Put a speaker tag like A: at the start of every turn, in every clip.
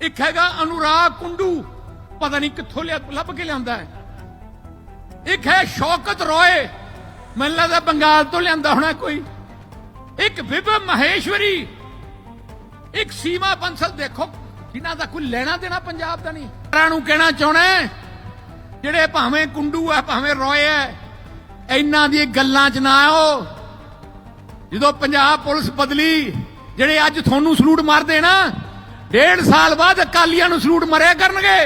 A: ਇੱਕ ਹੈਗਾ ਅਨੁਰਾਗ ਕੁੰਡੂ। ਪਤਾ ਨਹੀਂ ਕਿੱਥੋਂ ਲਿਆ ਲੱਭ ਕੇ ਲਿਆਂਦਾ ਹੈ। ਇੱਕ ਹੈ ਸ਼ੌਕਤ ਰੋਏ। ਮੈਨੂੰ ਲੱਗਦਾ ਬੰਗਾਲ ਤੋਂ ਲਿਆਂਦਾ ਹੋਣਾ ਕੋਈ। ਇੱਕ ਵਿਭਵ ਮਹੇਸ਼ਵਰੀ। ਇੱਕ ਸੀਮਾ ਬੰਸਲ ਦੇਖੋ, ਜਿਨ੍ਹਾਂ ਦਾ ਕੋਈ ਲੈਣਾ ਦੇਣਾ ਪੰਜਾਬ ਦਾ ਨਹੀਂ। ਸਾਰਿਆਂ ਨੂੰ ਕਹਿਣਾ ਚਾਹਣਾ ਜਿਹੜੇ ਭਾਵੇਂ ਕੁੰਡੂ ਹੈ, ਭਾਵੇਂ ਰੋਏ ਹੈ, ਇਹਨਾਂ ਦੀ ਗੱਲਾਂ 'ਚ ਨਾ ਆਓ ਜਦੋਂ ਪੰਜਾਬ ਪੁਲਿਸ ਬਦਲੀ, ਜਿਹੜੇ ਅੱਜ ਤੁਹਾਨੂੰ ਸਲੂਟ ਮਾਰਦੇ ਨਾ ਡੇਢ ਸਾਲ ਬਾਅਦ ਅਕਾਲੀਆਂ ਨੂੰ ਸਲੂਟ ਮਰਿਆ ਕਰਨਗੇ।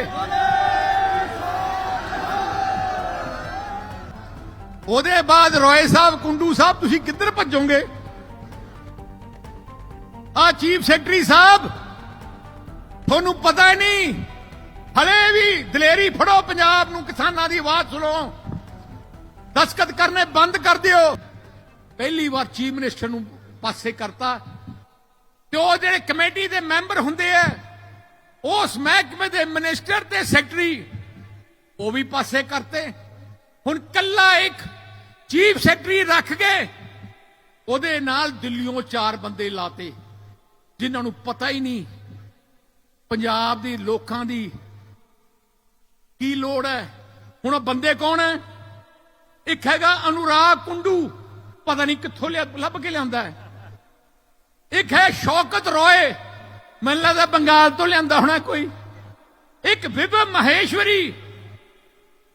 A: ਉਹਦੇ ਬਾਅਦ ਰੋਏ ਸਾਹਿਬ, ਕੁੰਡੂ ਸਾਹਿਬ, ਤੁਸੀਂ ਕਿੱਧਰ ਭੱਜੋਗੇ? ਆ ਚੀਫ ਸੈਕਟਰੀ ਸਾਹਿਬ, ਤੁਹਾਨੂੰ ਪਤਾ ਹੀ ਨਹੀਂ, ਹਲੇ ਵੀ ਦਲੇਰੀ ਫੜੋ ਪੰਜਾਬ ਨੂੰ, ਕਿਸਾਨਾਂ ਦੀ ਆਵਾਜ਼ ਸੁਣੋ। ਦਸਖਤ ਕਰਨੇ ਬੰਦ ਕਰ ਦਿਓ। ਪਹਿਲੀ ਵਾਰ ਚੀਫ ਮਿਨਿਸਟਰ ਨੂੰ ਪਾਸੇ ਕਰਤਾ। ਤੇ ਉਹ ਜਿਹੜੇ ਕਮੇਟੀ ਦੇ ਮੈਂਬਰ ਹੁੰਦੇ ਆ, ਉਸ ਮਹਿਕਮੇ ਦੇ ਮਿਨਿਸਟਰ ਤੇ ਸੈਕਟਰੀ, ਉਹ ਵੀ ਪਾਸੇ ਕਰਤੇ। ਹੁਣ ਕੱਲਾ ਇੱਕ ਚੀਫ ਸੈਕਟਰੀ ਰੱਖ ਕੇ ਉਹਦੇ ਨਾਲ ਦਿੱਲੀੋਂ ਚਾਰ ਬੰਦੇ ਲਾਤੇ, ਜਿਨ੍ਹਾਂ ਨੂੰ ਪਤਾ ਹੀ ਨਹੀਂ ਪੰਜਾਬ ਦੇ ਲੋਕਾਂ ਦੀ ਕੀ ਲੋੜ ਹੈ। ਹੁਣ ਉਹ ਬੰਦੇ ਕੌਣ ਹੈ? ਇੱਕ ਹੈਗਾ ਅਨੁਰਾਗ ਕੁੰਡੂ, ਪਤਾ ਨਹੀਂ ਕਿੱਥੋਂ ਲਿਆ ਲੱਭ ਕੇ ਲਿਆਂਦਾ ਹੈ। ਇੱਕ ਹੈ, ਸ਼ੌਕਤ ਰੋਏ। ਮੈਨੂੰ ਲੱਗਦਾ ਬੰਗਾਲ ਤੋਂ ਲਿਆਂਦਾ ਹੋਣਾ ਕੋਈ। ਇੱਕ ਵਿਭਵ ਮਹੇਸ਼ਵਰੀ,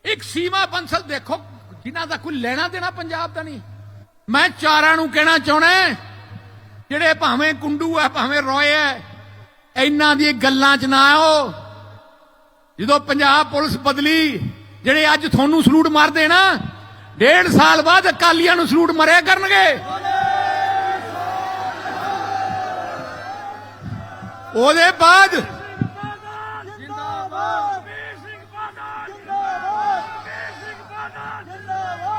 A: ਇੱਕ ਸੀਮਾ ਬੰਸਲ ਦੇਖੋ, ਜਿਨ੍ਹਾਂ ਦਾ ਕੋਈ ਲੈਣਾ ਦੇਣਾ ਪੰਜਾਬ ਦਾ ਨਹੀਂ। ਮੈਂ ਚਾਰਾਂ ਨੂੰ ਕਹਿਣਾ ਚਾਹਣਾ ਜਿਹੜੇ ਭਾਵੇਂ ਕੁੰਡੂ ਹੈ, ਭਾਵੇਂ ਰੋਏ ਹੈ, ਇਹਨਾਂ ਦੀ ਗੱਲਾਂ 'ਚ ਨਾ ਆਓ ਜਦੋਂ ਪੰਜਾਬ ਪੁਲਿਸ ਬਦਲੀ, ਜਿਹੜੇ ਅੱਜ ਤੁਹਾਨੂੰ ਸਲੂਟ ਮਾਰਦੇ ਨਾ, ਡੇਢ ਸਾਲ ਬਾਅਦ ਅਕਾਲੀਆਂ ਨੂੰ ਸਲੂਟ ਮਰਿਆ ਕਰਨਗੇ। ਉਹਦੇ ਬਾਅਦ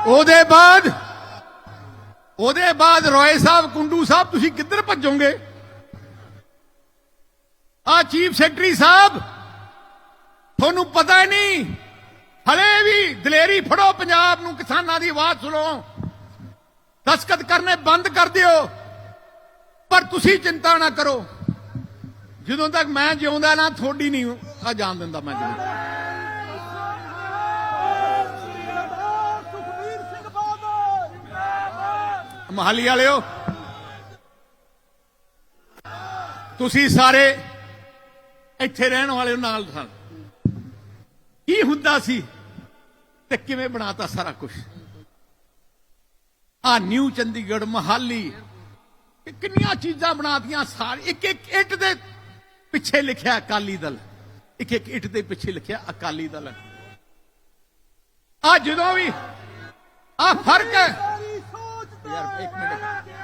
A: ਉਹਦੇ ਬਾਅਦ ਉਹਦੇ ਬਾਅਦ ਰੋਏ ਸਾਹਿਬ, ਕੁੰਡੂ ਸਾਹਿਬ, ਤੁਸੀਂ ਕਿੱਧਰ ਭੱਜੋਗੇ? ਆ ਚੀਫ ਸੈਕਟਰੀ ਸਾਹਿਬ, ਤੁਹਾਨੂੰ ਪਤਾ ਨਹੀਂ, ਹਲੇ ਵੀ ਦਲੇਰੀ ਫੜੋ ਪੰਜਾਬ ਨੂੰ, ਕਿਸਾਨਾਂ ਦੀ ਆਵਾਜ਼ ਸੁਣੋ। ਦਸਖਤ ਕਰਨੇ ਬੰਦ ਕਰ ਦਿਓ, ਪਰ ਤੁਸੀਂ ਚਿੰਤਾ ਨਾ ਕਰੋ। ਜਦੋਂ ਤੱਕ ਮੈਂ ਜਿਉਂਦਾ ਨਾ, ਥੋੜੀ ਨਹੀਂ ਆ ਜਾਣ ਦਿੰਦਾ ਮੈਂ ਜਿਉਂਦਾ।
B: ਸੁਖਬੀਰ ਸਿੰਘ ਬਾਦਲ ਜਿੰਦਾਬਾਦ
A: ਮਹਾਲੀ ਵਾਲਿਓ, ਤੁਸੀਂ ਸਾਰੇ ਇੱਥੇ ਰਹਿਣ ਵਾਲੇ ਹੋ ਨਾਲ ਸਨ ਕੀ ਹੁੰਦਾ ਸੀ ਤੇ ਕਿਵੇਂ ਬਣਾਤਾ ਸਾਰਾ ਕੁਝ ਆ ਨਿਊ ਚੰਡੀਗੜ੍ਹ, ਮਹਾਲੀ ਕਿੰਨੀਆਂ ਚੀਜ਼ਾਂ ਬਣਾਤੀਆਂ ਸਾਰੀ ਇੱਕ ਇੱਕ ਇੱਟ ਦੇ ਪਿੱਛੇ ਲਿਖਿਆ ਅਕਾਲੀ ਦਲ। ਇੱਕ ਇੱਕ ਇੱਟ ਦੇ ਪਿੱਛੇ ਲਿਖਿਆ ਅਕਾਲੀ ਦਲ। ਆ ਜਦੋਂ ਵੀ ਆ ਫ਼ਰਕ ਹੈ। ਯਾਰ, ਇੱਕ
B: ਮਿੰਟ।